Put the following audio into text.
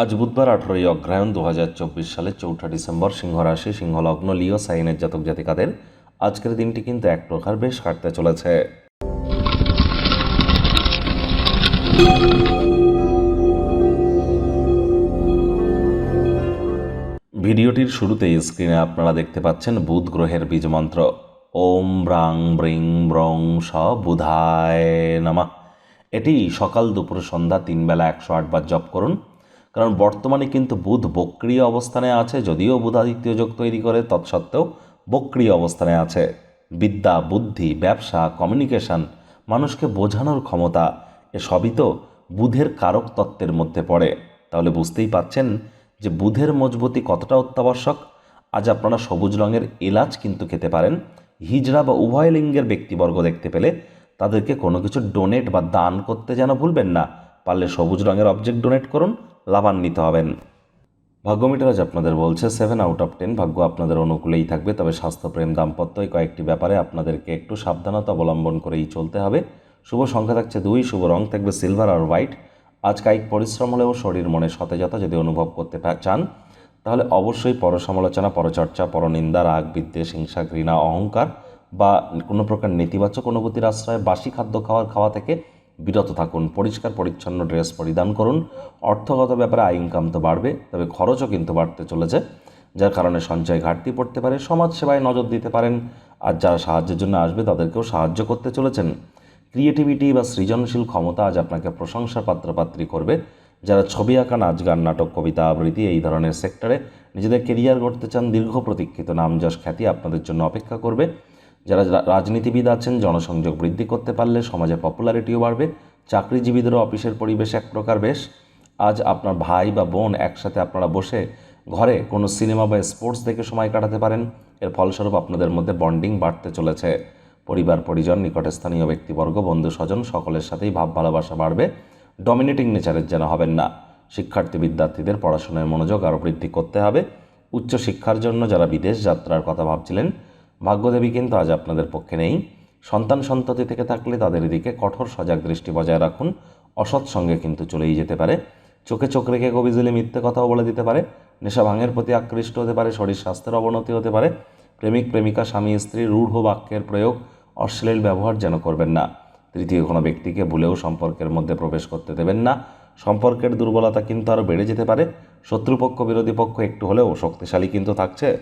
আজ বুধবার আঠেরোই অগ্রায়ণ দু হাজার চব্বিশ সালের চৌঠা ডিসেম্বর সিংহ রাশি সিংহলগ্ন, লিও, সাইনের জাতক জাতিকাদের আজকের দিনটি কিন্তু এক প্রকার বেশ কাটতে চলেছে। ভিডিওটির শুরুতেই স্ক্রিনে আপনারা দেখতে পাচ্ছেন বুধ গ্রহের বীজমন্ত্র ওম ব্রাং ব্রিং ব্রং স বুধায় নামা। এটি সকাল দুপুর সন্ধ্যা তিন বেলা একশো আটবার জপ করুন। কারণ বর্তমানে কিন্তু বুধ বক্রিয় অবস্থানে আছে, যদিও বুধাদিত্য যোগ তৈরি করে, তৎসত্ত্বেও বক্রিয় অবস্থানে আছে। বিদ্যা, বুদ্ধি, ব্যবসা কমিউনিকেশন মানুষকে বোঝানোর ক্ষমতা এ সবই তো বুধের কারক তত্ত্বের মধ্যে পড়ে। তাহলে বুঝতেই পাচ্ছেন যে বুধের মজবুতি কতটা অত্যাবশ্যক? আজ আপনারা সবুজ রঙের এলাচ কিন্তু খেতে পারেন। হিজড়া বা উভয় লিঙ্গের ব্যক্তিবর্গ দেখতে পেলে তাদেরকে কোনো কিছু ডোনেট বা দান করতে যেন ভুলবেন না। পারলে সবুজ রঙের অবজেক্ট ডোনেট করুন। লাভান্বিত হবেন। ভাগ্যমিটার আজ আপনাদের বলছে সেভেন আউট অফ টেন ভাগ্য আপনাদের অনুকূলেই থাকবে, তবে স্বাস্থ্যপ্রেম দাম্পত্য এই কয়েকটি ব্যাপারে আপনাদেরকে একটু সাবধানতা অবলম্বন করেই চলতে হবে। শুভ সংখ্যা থাকছে দুই, শুভ রং থাকবে সিলভার আর হোয়াইট আজ কায়িক পরিশ্রম হলেও শরীর মনে সতেজতা যদি অনুভব করতে চান, তাহলে অবশ্যই পরসমালোচনা, পরচর্চা, পরনিন্দা, রাগ, বিদ্বেষ, হিংসা, ঘৃণা, অহংকার বা কোনো প্রকার নেতিবাচক অনুভূতির আশ্রয়ে বাসি খাদ্য খাওয়ার খাওয়া থেকে বিরত থাকুন, পরিষ্কার, পরিচ্ছন্ন ড্রেস পরিধান করুন। অর্থগত ব্যাপারে আয় ইনকাম তো বাড়বে, তবে খরচও কিন্তু বাড়তে চলেছে, যার কারণে সঞ্চয় ঘাটতি পড়তে পারে সমাজ সেবায় নজর দিতে পারেন, আর যারা সাহায্যের জন্য আসবে তাদেরকেও সাহায্য করতে চলেছেন। ক্রিয়েটিভিটি বা সৃজনশীল ক্ষমতা আজ আপনাকে প্রশংসার পাত্রপাত্রী করবে, যারা ছবি আঁকা, নাচ গান, নাটক, কবিতা, আবৃত্তি এই ধরনের সেক্টরে নিজেদের কেরিয়ার গড়তে চান, দীর্ঘ প্রতীক্ষিত নাম যশ খ্যাতি আপনাদের জন্য অপেক্ষা করবে। যারা রাজনীতিবিদ আছেন, জনসংযোগ বৃদ্ধি করতে পারলে সমাজে পপুলারিটিও বাড়বে, চাকরিজীবীদেরও অফিসের পরিবেশ এক প্রকার বেশ। আজ আপনার ভাই বা বোন একসাথে আপনারা বসে ঘরে কোনো সিনেমা বা স্পোর্টস দেখে সময় কাটাতে পারেন। এর ফলস্বরূপ আপনাদের মধ্যে বন্ডিং বাড়তে চলেছে। পরিবার, পরিজন, নিকটস্থানীয় ব্যক্তিবর্গ বন্ধু স্বজন সকলের সাথেই ভাব ভালোবাসা বাড়বে। ডমিনেটিং নেচারের যেন হবেন না। শিক্ষার্থী, বিদ্যার্থীদের পড়াশোনায় মনোযোগ আরও বৃদ্ধি করতে হবে। উচ্চ শিক্ষার জন্য যারা বিদেশ যাত্রার কথা ভাবছিলেন ভাগ্যদেবী কিন্তু আজ আপনাদের পক্ষে নেই। সন্তান সন্ততি থেকে থাকলে তাদের দিকে কঠোর সজাগ দৃষ্টি বজায় রাখুন। অসৎ সঙ্গে কিন্তু চলেই যেতে পারে। চোখে চোখ রেখে কবিজুলি মিথ্যে কথাও বলে দিতে পারে। নেশা ভাঙের প্রতি আকৃষ্ট হতে পারে, শরীর স্বাস্থ্যের অবনতি হতে পারে। প্রেমিক, প্রেমিকা, স্বামী, স্ত্রী, রূঢ় বাক্যের প্রয়োগ, অশ্লীল ব্যবহার যেন করবেন না। তৃতীয় কোনো ব্যক্তিকে ভুলেও সম্পর্কের মধ্যে প্রবেশ করতে দেবেন না। সম্পর্কের দুর্বলতা কিন্তু আরও বেড়ে যেতে পারে। শত্রুপক্ষ, বিরোধী পক্ষ একটু হলেও শক্তিশালী কিন্তু থাকছে।